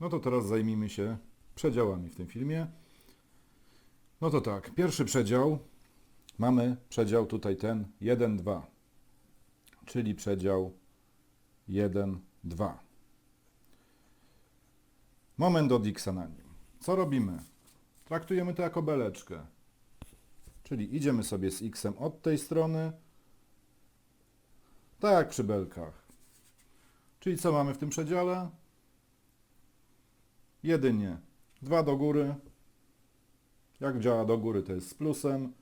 No to teraz zajmijmy się przedziałami w tym filmie. No to tak, pierwszy przedział. Mamy przedział tutaj ten 1, 2. Czyli przedział 1, 2. Moment od x na nim. Co robimy? Traktujemy to jako beleczkę. Czyli idziemy sobie z x od tej strony, tak jak przy belkach. Czyli co mamy w tym przedziale? Jedynie 2 do góry. Jak działa do góry, to jest z plusem.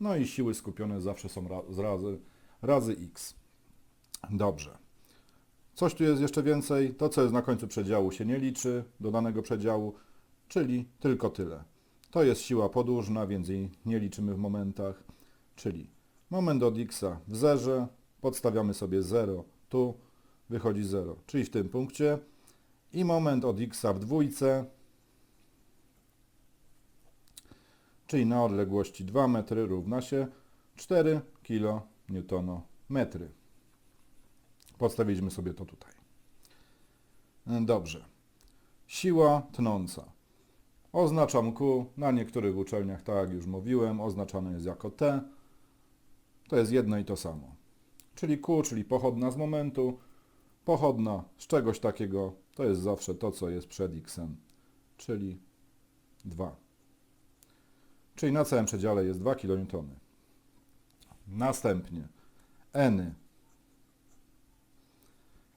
No i siły skupione zawsze są razy, razy x. Dobrze. Coś tu jest jeszcze więcej. To, co jest na końcu przedziału, się nie liczy do danego przedziału, czyli tylko tyle. To jest siła podłużna, więc jej nie liczymy w momentach. Czyli moment od x w zerze, podstawiamy sobie 0, tu wychodzi 0, czyli w tym punkcie. I moment od x w dwójce, czyli na odległości 2 metry równa się 4 kNm. Podstawiliśmy sobie to tutaj. Dobrze. Siła tnąca. Oznaczam Q. Na niektórych uczelniach, tak jak już mówiłem, oznaczane jest jako T. To jest jedno i to samo. Czyli Q, czyli pochodna z momentu. Pochodna z czegoś takiego to jest zawsze to, co jest przed x, czyli 2. Czyli na całym przedziale jest 2 kN. Następnie N.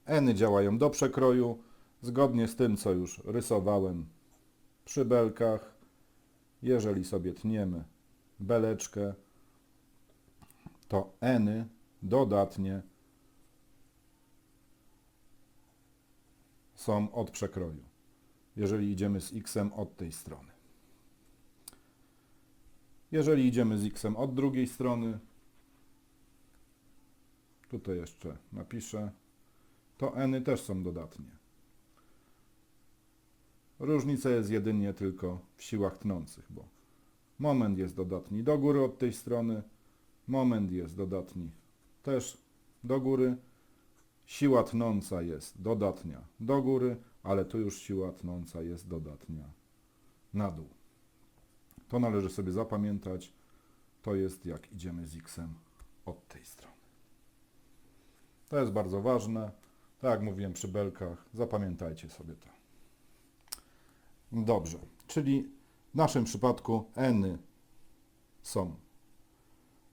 N działają do przekroju, zgodnie z tym, co już rysowałem przy belkach. Jeżeli sobie tniemy beleczkę, to N dodatnie są od przekroju, jeżeli idziemy z x od tej strony. Jeżeli idziemy z x od drugiej strony, tutaj jeszcze napiszę, to n też są dodatnie. Różnica jest jedynie tylko w siłach tnących, bo moment jest dodatni do góry od tej strony, moment jest dodatni też do góry, Siła tnąca jest dodatnia do góry, ale tu już siła tnąca jest dodatnia na dół. To należy sobie zapamiętać. To jest jak idziemy z x od tej strony. To jest bardzo ważne. Tak jak mówiłem przy belkach, zapamiętajcie sobie to. Dobrze, czyli w naszym przypadku n są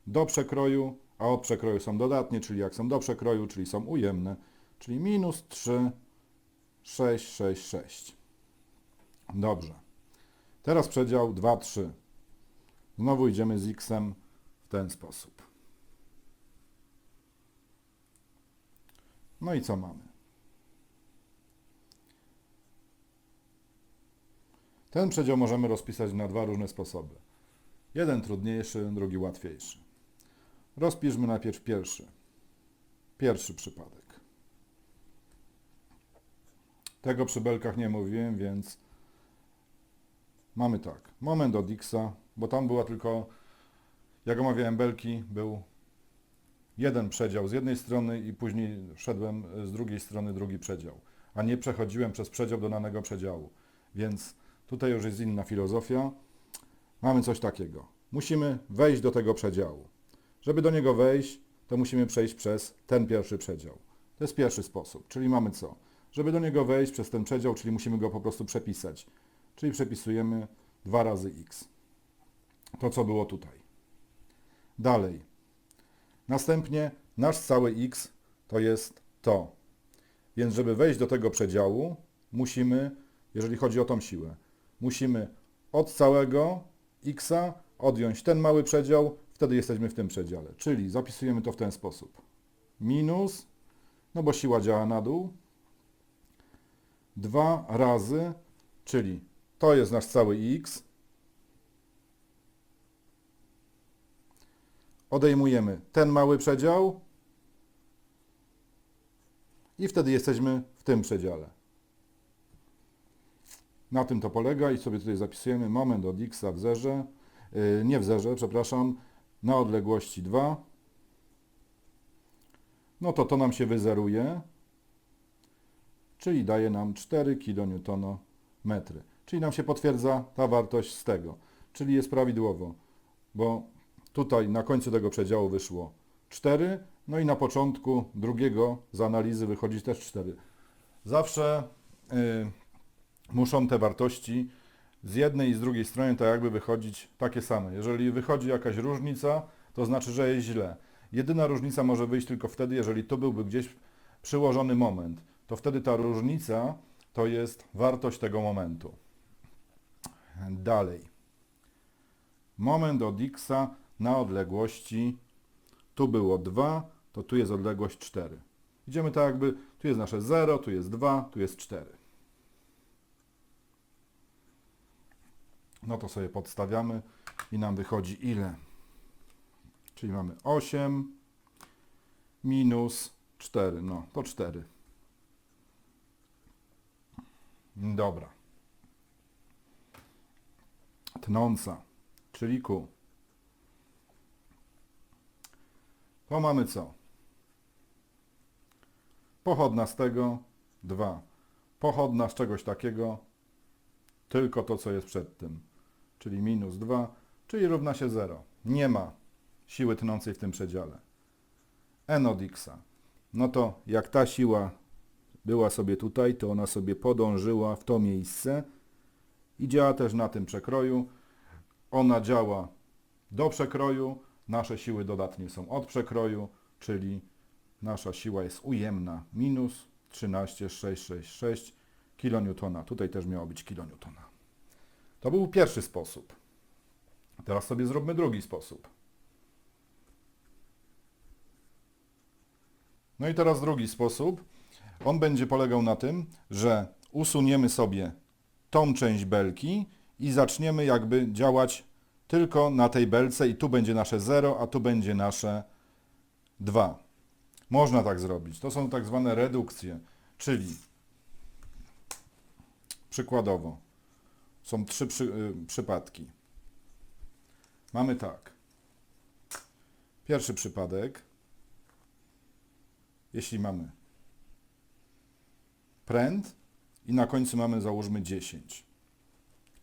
do przekroju, a od przekroju są dodatnie, czyli jak są do przekroju, czyli są ujemne, czyli minus 3, 6, 6, 6. Dobrze. Teraz przedział 2, 3. Znowu idziemy z x w ten sposób. No i co mamy? Ten przedział możemy rozpisać na dwa różne sposoby. Jeden trudniejszy, drugi łatwiejszy. Rozpiszmy najpierw pierwszy. Pierwszy przypadek. Tego przy belkach nie mówiłem, więc mamy tak. Moment od x, bo tam była tylko, jak omawiałem belki, był jeden przedział z jednej strony i później szedłem z drugiej strony drugi przedział, a nie przechodziłem przez przedział do danego przedziału. Więc tutaj już jest inna filozofia. Mamy coś takiego. Musimy wejść do tego przedziału. Żeby do niego wejść, to musimy przejść przez ten pierwszy przedział. To jest pierwszy sposób, czyli mamy co? Żeby do niego wejść przez ten przedział, czyli musimy go po prostu przepisać. Czyli przepisujemy 2 razy x. To, co było tutaj. Dalej. Następnie nasz cały x to jest to. Więc żeby wejść do tego przedziału, musimy, jeżeli chodzi o tą siłę, musimy od całego x odjąć ten mały przedział, wtedy jesteśmy w tym przedziale. Czyli zapisujemy to w ten sposób. Minus, no bo siła działa na dół, 2 razy, czyli to jest nasz cały x. Odejmujemy ten mały przedział i wtedy jesteśmy w tym przedziale. Na tym to polega i sobie tutaj zapisujemy moment od x w zerze, yy, nie w zerze, przepraszam, na odległości 2. No to to nam się wyzeruje. czyli daje nam 4 kN metry. Czyli nam się potwierdza ta wartość z tego, czyli jest prawidłowo, bo tutaj na końcu tego przedziału wyszło 4, no i na początku drugiego z analizy wychodzi też 4. Zawsze y, muszą te wartości z jednej i z drugiej strony tak jakby wychodzić takie same. Jeżeli wychodzi jakaś różnica, to znaczy, że jest źle. Jedyna różnica może wyjść tylko wtedy, jeżeli tu byłby gdzieś przyłożony moment. To wtedy ta różnica to jest wartość tego momentu. Dalej. Moment od x na odległości, tu było 2, to tu jest odległość 4. Idziemy tak jakby, tu jest nasze 0, tu jest 2, tu jest 4. No to sobie podstawiamy i nam wychodzi ile? Czyli mamy 8 minus 4, no to 4. Dobra. Tnąca, czyli Q. To mamy co? Pochodna z tego 2. Pochodna z czegoś takiego tylko to, co jest przed tym. Czyli minus 2, czyli równa się 0. Nie ma siły tnącej w tym przedziale. N od x. No to jak ta siła była sobie tutaj, to ona sobie podążyła w to miejsce i działa też na tym przekroju. Ona działa do przekroju, nasze siły dodatnie są od przekroju, czyli nasza siła jest ujemna, minus 13,666 kN. Tutaj też miało być kN. To był pierwszy sposób. Teraz sobie zróbmy drugi sposób. No i teraz drugi sposób. On będzie polegał na tym, że usuniemy sobie tą część belki i zaczniemy jakby działać tylko na tej belce i tu będzie nasze 0, a tu będzie nasze 2. Można tak zrobić. To są tak zwane redukcje, czyli przykładowo są trzy przy, y, przypadki. Mamy tak. Pierwszy przypadek, jeśli mamy pręd i na końcu mamy załóżmy 10,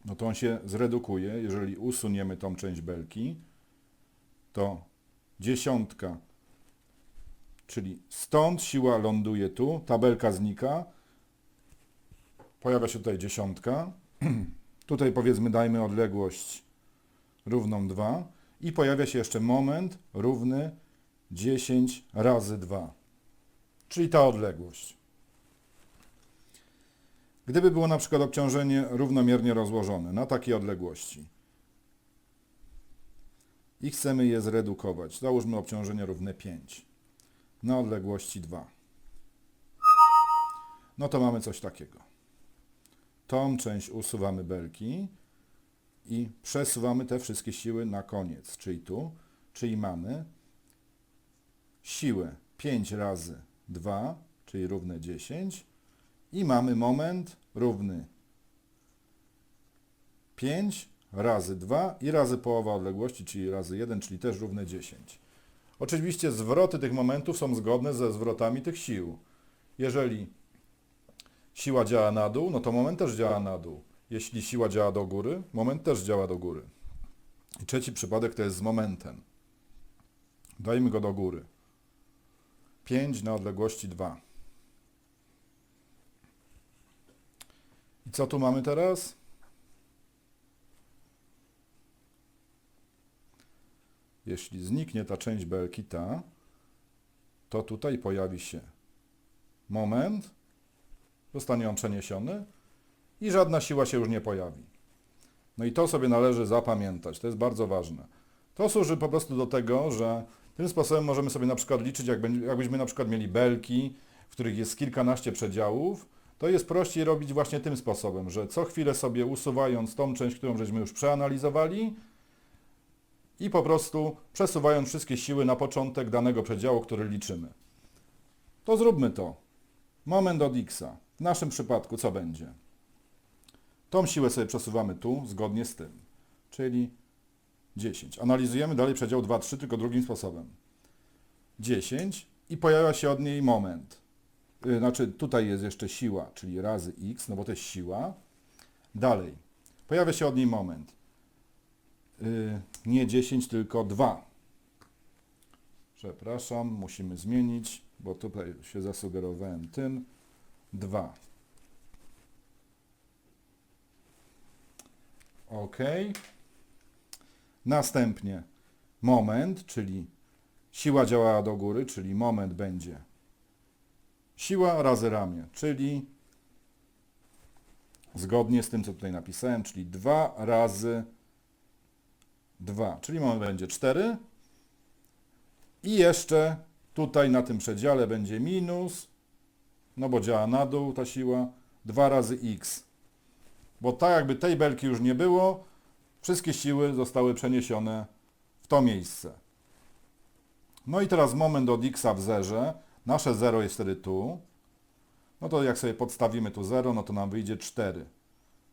no to on się zredukuje, jeżeli usuniemy tą część belki, to dziesiątka, czyli stąd siła ląduje tu, ta belka znika, pojawia się tutaj dziesiątka, tutaj powiedzmy dajmy odległość równą 2 i pojawia się jeszcze moment równy 10 razy 2, czyli ta odległość. Gdyby było na przykład obciążenie równomiernie rozłożone na takiej odległości i chcemy je zredukować, załóżmy obciążenie równe 5 na odległości 2, no to mamy coś takiego. Tą część usuwamy belki i przesuwamy te wszystkie siły na koniec, czyli tu, czyli mamy siłę 5 razy 2, czyli równe 10 i mamy moment równy 5 razy 2 i razy połowa odległości, czyli razy 1, czyli też równe 10. Oczywiście zwroty tych momentów są zgodne ze zwrotami tych sił. Jeżeli siła działa na dół, no to moment też działa na dół. Jeśli siła działa do góry, moment też działa do góry. I trzeci przypadek to jest z momentem. Dajmy go do góry. 5 na odległości 2. I co tu mamy teraz? Jeśli zniknie ta część belki ta, to tutaj pojawi się moment, zostanie on przeniesiony i żadna siła się już nie pojawi. No i to sobie należy zapamiętać, to jest bardzo ważne. To służy po prostu do tego, że tym sposobem możemy sobie na przykład liczyć, jakbyśmy na przykład mieli belki, w których jest kilkanaście przedziałów, to jest prościej robić właśnie tym sposobem, że co chwilę sobie usuwając tą część, którą żeśmy już przeanalizowali i po prostu przesuwając wszystkie siły na początek danego przedziału, który liczymy. To zróbmy to. Moment od x. W naszym przypadku co będzie? Tą siłę sobie przesuwamy tu, zgodnie z tym, czyli 10. Analizujemy dalej przedział 2, 3, tylko drugim sposobem. 10 i pojawia się od niej moment. y, znaczy tutaj jest jeszcze siła, czyli razy x, no bo to jest siła. Dalej, pojawia się od niej moment. Y, nie 10, tylko 2. Przepraszam, musimy zmienić, bo tutaj się zasugerowałem tym. 2. OK. Następnie moment, czyli siła działała do góry, czyli moment będzie siła razy ramię, czyli zgodnie z tym, co tutaj napisałem, czyli 2 razy 2, czyli moment będzie 4. I jeszcze tutaj na tym przedziale będzie minus, no bo działa na dół ta siła, 2 razy x. Bo tak jakby tej belki już nie było, wszystkie siły zostały przeniesione w to miejsce. No i teraz moment od x w zerze. Nasze 0 jest wtedy tu. No to jak sobie podstawimy tu 0, no to nam wyjdzie 4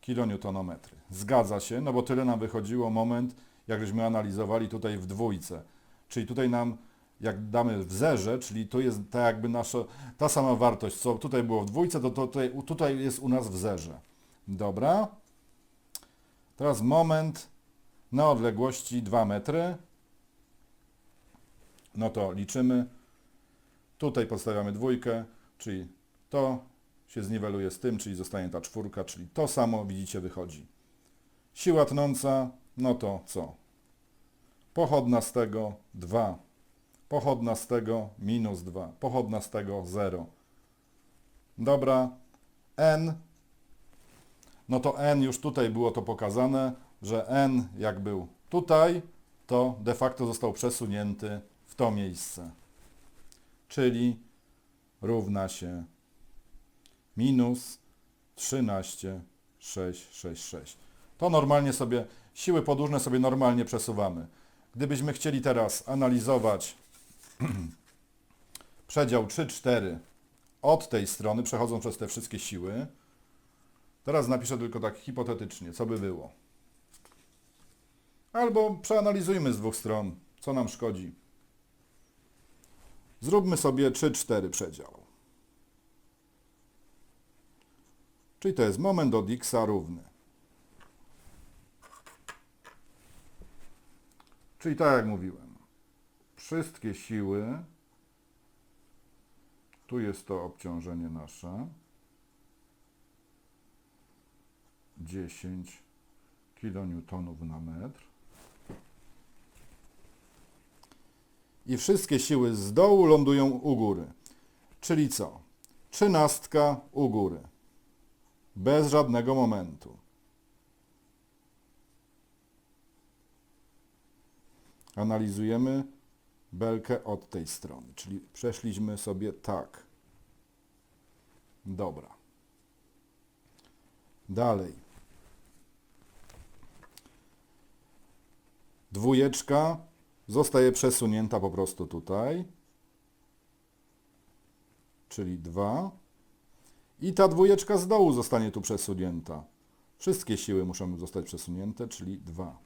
kilonewtonometry. Zgadza się, no bo tyle nam wychodziło moment, jak żeśmy analizowali tutaj w dwójce. Czyli tutaj nam, jak damy w zerze, czyli tu jest ta jakby nasza, ta sama wartość, co tutaj było w dwójce, to, to tutaj, tutaj jest u nas w zerze. Dobra. Teraz moment na odległości 2 metry. No to liczymy. Tutaj podstawiamy dwójkę, czyli to się zniweluje z tym, czyli zostanie ta czwórka, czyli to samo, widzicie, wychodzi. Siła tnąca, no to co? Pochodna z tego 2. Pochodna z tego minus 2. Pochodna z tego 0. Dobra. N. No to N już tutaj było to pokazane, że N jak był tutaj, to de facto został przesunięty w to miejsce. Czyli równa się minus 13,666. To normalnie sobie, siły podłużne sobie normalnie przesuwamy. Gdybyśmy chcieli teraz analizować przedział 3-4 od tej strony, przechodząc przez te wszystkie siły, teraz napiszę tylko tak hipotetycznie, co by było. Albo przeanalizujmy z dwóch stron, co nam szkodzi. Zróbmy sobie 3-4 przedział. Czyli to jest moment od x równy. Czyli tak jak mówiłem, wszystkie siły, tu jest to obciążenie nasze, 10 kN na metr. I wszystkie siły z dołu lądują u góry. Czyli co? Trzynastka u góry. Bez żadnego momentu. Analizujemy belkę od tej strony, czyli przeszliśmy sobie tak. Dobra. Dalej. Dwójeczka zostaje przesunięta po prostu tutaj, czyli 2. I ta dwójeczka z dołu zostanie tu przesunięta. Wszystkie siły muszą zostać przesunięte, czyli 2.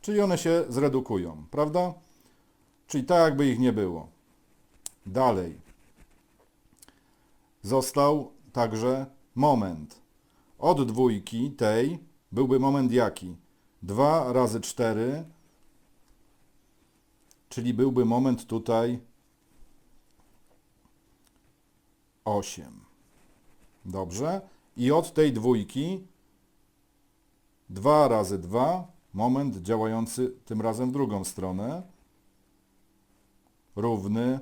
Czyli one się zredukują, prawda? Czyli tak jakby ich nie było. Dalej. Został także moment. Od dwójki tej byłby moment jaki? 2 razy 4, czyli byłby moment tutaj 8. Dobrze. I od tej dwójki 2 razy 2, moment działający tym razem w drugą stronę, równy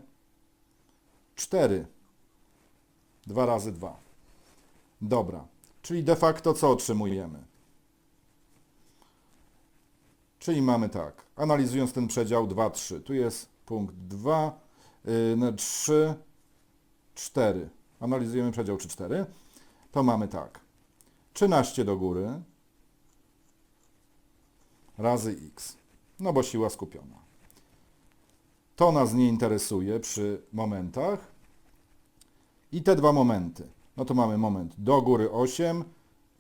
4. 2 razy 2. Dobra. Czyli de facto co otrzymujemy? Czyli mamy tak, analizując ten przedział 2, 3. Tu jest punkt 2, yy, 3, 4 analizujemy przedział 3-4, to mamy tak. 13 do góry razy x. No bo siła skupiona. To nas nie interesuje przy momentach. I te dwa momenty. No to mamy moment do góry 8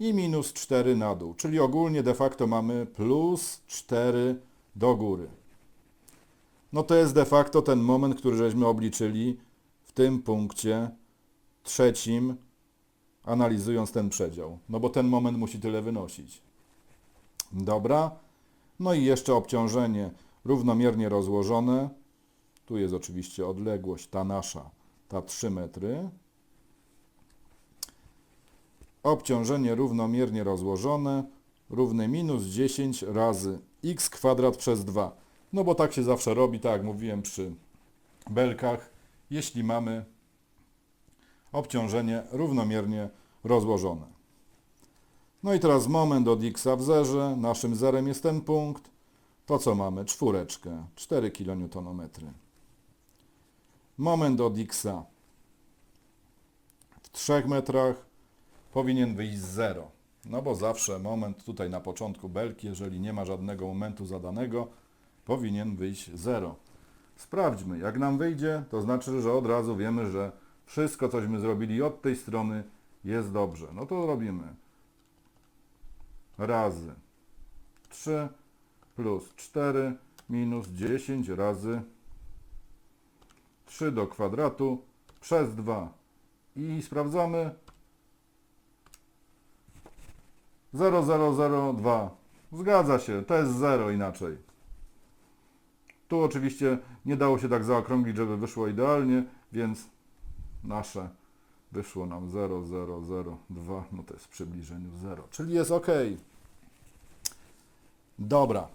i minus 4 na dół. Czyli ogólnie de facto mamy plus 4 do góry. No to jest de facto ten moment, który żeśmy obliczyli w tym punkcie trzecim, analizując ten przedział. No bo ten moment musi tyle wynosić. Dobra. No i jeszcze obciążenie równomiernie rozłożone. Tu jest oczywiście odległość ta nasza, ta 3 metry. Obciążenie równomiernie rozłożone równe minus 10 razy x kwadrat przez 2. No bo tak się zawsze robi, tak jak mówiłem przy belkach, jeśli mamy obciążenie równomiernie rozłożone. No i teraz moment od x w zerze, naszym zerem jest ten punkt, to co mamy? Czwóreczkę, 4 kN. Moment od x w 3 metrach powinien wyjść z 0. No bo zawsze moment tutaj na początku belki, jeżeli nie ma żadnego momentu zadanego, powinien wyjść 0. Sprawdźmy, jak nam wyjdzie, to znaczy, że od razu wiemy, że wszystko, cośmy zrobili od tej strony jest dobrze. No to robimy razy 3 plus 4 minus 10 razy 3 do kwadratu przez 2 i sprawdzamy. 0002 zgadza się, to jest 0 inaczej. Tu oczywiście nie dało się tak zaokrąglić, żeby wyszło idealnie, więc nasze wyszło nam 0002, no to jest w przybliżeniu 0, czyli jest ok. Dobra,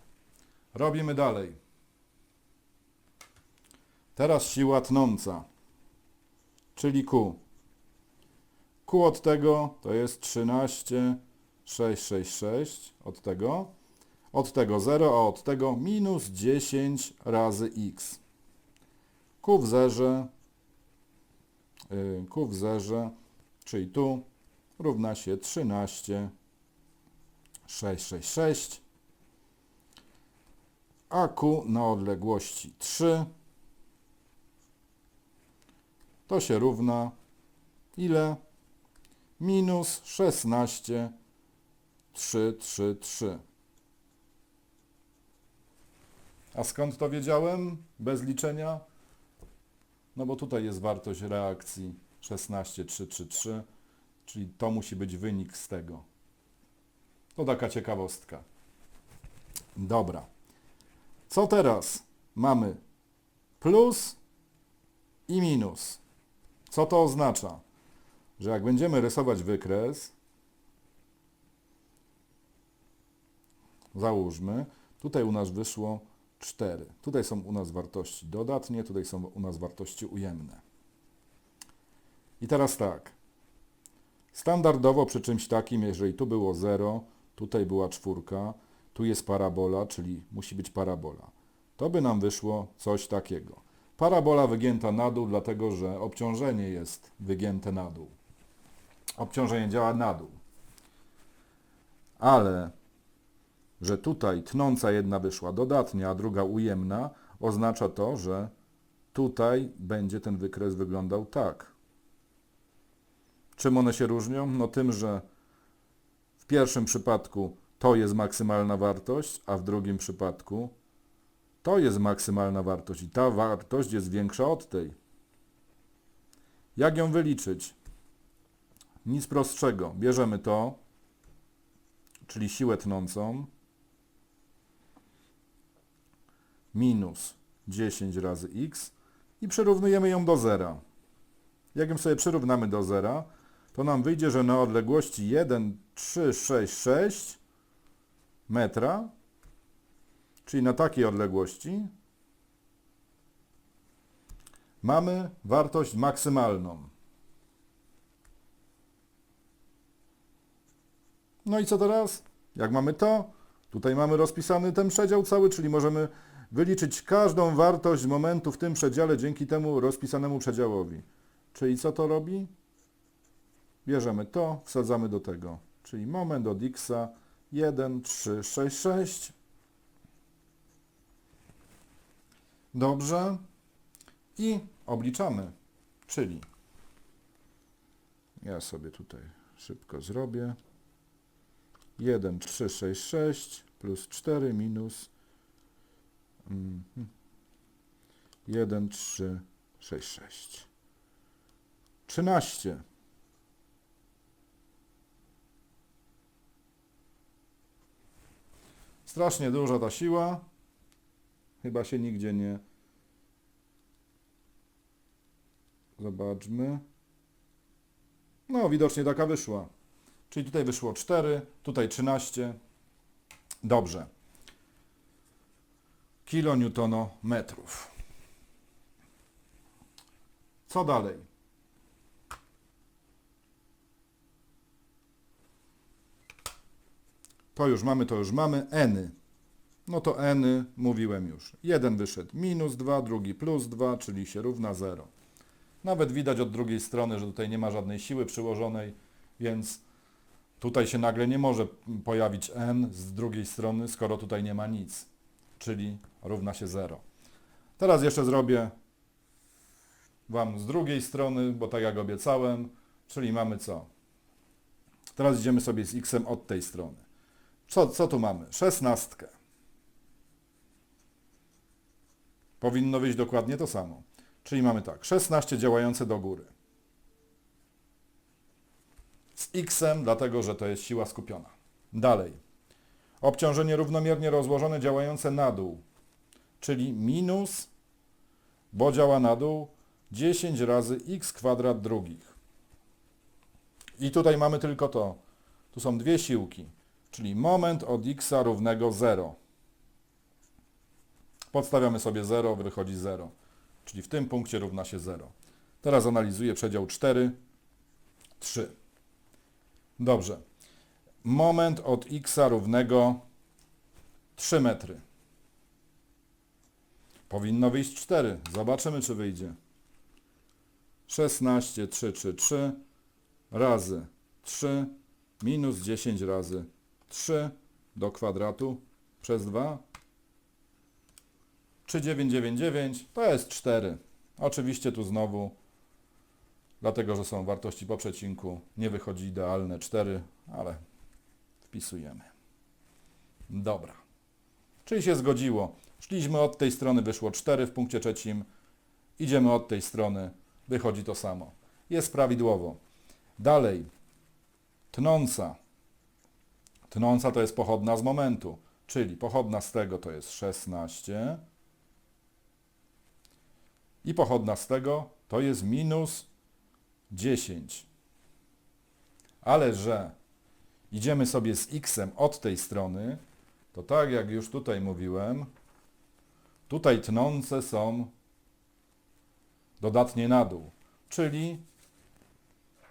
robimy dalej. Teraz siła tnąca, czyli Q. Q od tego to jest 13,666 od tego. Od tego 0, a od tego minus 10 razy x. Q w zerze, Q w zerze, czyli tu równa się 13, 666, a Q na odległości 3 to się równa ile? Minus 16, 3, 3, 3. A skąd to wiedziałem? Bez liczenia? No bo tutaj jest wartość reakcji 16333, czyli to musi być wynik z tego. To taka ciekawostka. Dobra. Co teraz? Mamy plus i minus. Co to oznacza? Że jak będziemy rysować wykres, załóżmy, tutaj u nas wyszło 4. Tutaj są u nas wartości dodatnie, tutaj są u nas wartości ujemne. I teraz tak. Standardowo przy czymś takim, jeżeli tu było 0, tutaj była czwórka, tu jest parabola, czyli musi być parabola. To by nam wyszło coś takiego. Parabola wygięta na dół, dlatego że obciążenie jest wygięte na dół. Obciążenie działa na dół. Ale że tutaj tnąca jedna wyszła dodatnia, a druga ujemna, oznacza to, że tutaj będzie ten wykres wyglądał tak. Czym one się różnią? No tym, że w pierwszym przypadku to jest maksymalna wartość, a w drugim przypadku to jest maksymalna wartość i ta wartość jest większa od tej. Jak ją wyliczyć? Nic prostszego. Bierzemy to, czyli siłę tnącą, minus 10 razy x i przyrównujemy ją do zera. Jak ją sobie przyrównamy do zera, to nam wyjdzie, że na odległości 1, 3, 6, 6 metra, czyli na takiej odległości, mamy wartość maksymalną. No i co teraz? Jak mamy to? Tutaj mamy rozpisany ten przedział cały, czyli możemy wyliczyć każdą wartość momentu w tym przedziale dzięki temu rozpisanemu przedziałowi. Czyli co to robi? Bierzemy to, wsadzamy do tego. Czyli moment od x 1, 3, 6, 6. Dobrze. I obliczamy. Czyli ja sobie tutaj szybko zrobię. 1, 3, 6, 6 plus 4 minus 1, 3, 6, 6. 13. Strasznie duża ta siła. Chyba się nigdzie nie... Zobaczmy. No, widocznie taka wyszła. Czyli tutaj wyszło 4, tutaj 13. Dobrze. Kilonewtonometrów. Co dalej? To już mamy, to już mamy. Eny. No to eny mówiłem już. Jeden wyszedł minus 2, drugi plus 2, czyli się równa 0. Nawet widać od drugiej strony, że tutaj nie ma żadnej siły przyłożonej, więc tutaj się nagle nie może pojawić n z drugiej strony, skoro tutaj nie ma nic, czyli równa się 0. Teraz jeszcze zrobię Wam z drugiej strony, bo tak jak obiecałem, czyli mamy co? Teraz idziemy sobie z x od tej strony. Co, co tu mamy? Szesnastkę. Powinno wyjść dokładnie to samo. Czyli mamy tak, 16 działające do góry. Z x, dlatego że to jest siła skupiona. Dalej. Obciążenie równomiernie rozłożone działające na dół, czyli minus, bo działa na dół, 10 razy x kwadrat drugich. I tutaj mamy tylko to. Tu są dwie siłki, czyli moment od x równego 0. Podstawiamy sobie 0, wychodzi 0. Czyli w tym punkcie równa się 0. Teraz analizuję przedział 4, 3. Dobrze. Moment od x równego 3 metry. Powinno wyjść 4. Zobaczymy, czy wyjdzie. 16, 3, 3, 3 razy 3 minus 10 razy 3 do kwadratu przez 2 3999 to jest 4. Oczywiście tu znowu, dlatego że są wartości po przecinku, nie wychodzi idealne 4, ale wpisujemy. Dobra. Czyli się zgodziło. Szliśmy od tej strony, wyszło 4 w punkcie trzecim. Idziemy od tej strony, wychodzi to samo. Jest prawidłowo. Dalej. Tnąca. Tnąca to jest pochodna z momentu, czyli pochodna z tego to jest 16 i pochodna z tego to jest minus 10. Ale że idziemy sobie z x od tej strony, to tak jak już tutaj mówiłem, tutaj tnące są dodatnie na dół. Czyli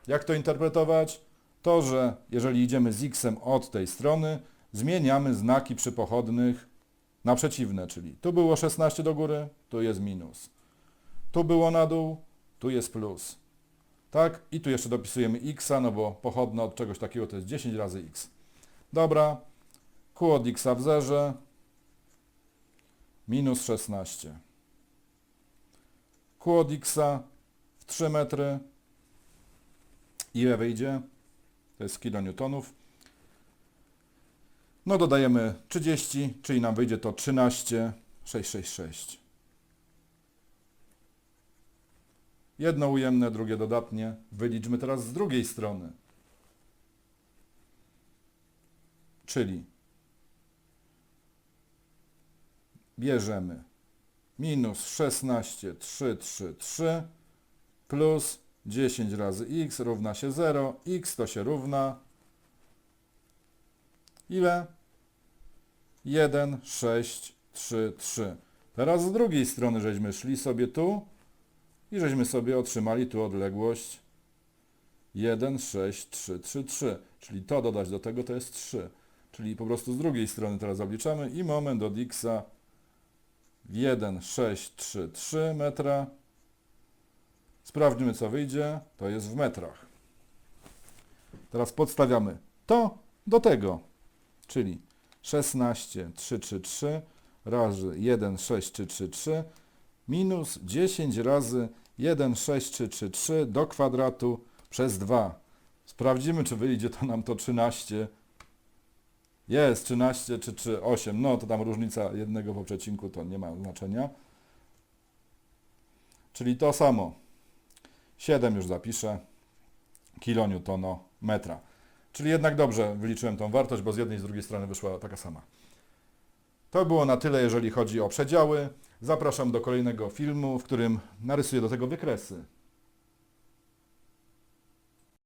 jak to interpretować? To, że jeżeli idziemy z x od tej strony, zmieniamy znaki przypochodnych na przeciwne, czyli tu było 16 do góry, tu jest minus. Tu było na dół, tu jest plus. Tak? I tu jeszcze dopisujemy x, no bo pochodne od czegoś takiego to jest 10 razy x. Dobra. Q od x w zerze minus 16. Q od x w 3 metry. Ile wyjdzie? To jest kilonewtonów. No dodajemy 30, czyli nam wyjdzie to 13, Jedno ujemne, drugie dodatnie. Wyliczmy teraz z drugiej strony. Czyli bierzemy minus 16, 3, 3, 3 plus 10 razy x równa się 0. x to się równa ile? 1, 6, 3, 3. Teraz z drugiej strony żeśmy szli sobie tu i żeśmy sobie otrzymali tu odległość 1, 6, 3, 3, 3. Czyli to dodać do tego to jest 3. Czyli po prostu z drugiej strony teraz obliczamy i moment od x 1, 6, 3, 3 metra. Sprawdźmy co wyjdzie. To jest w metrach. Teraz podstawiamy to do tego. Czyli 16, 3, 3, 3 razy 1, 6, 3, 3, 3 minus 10 razy 1,6333 do kwadratu przez 2. Sprawdzimy, czy wyjdzie to nam to 13. Jest 13 czy 3, 8. No to tam różnica jednego po przecinku to nie ma znaczenia. Czyli to samo. 7 już zapiszę. Kilonewtono metra. Czyli jednak dobrze wyliczyłem tą wartość, bo z jednej i z drugiej strony wyszła taka sama. To było na tyle, jeżeli chodzi o przedziały. Zapraszam do kolejnego filmu, w którym narysuję do tego wykresy.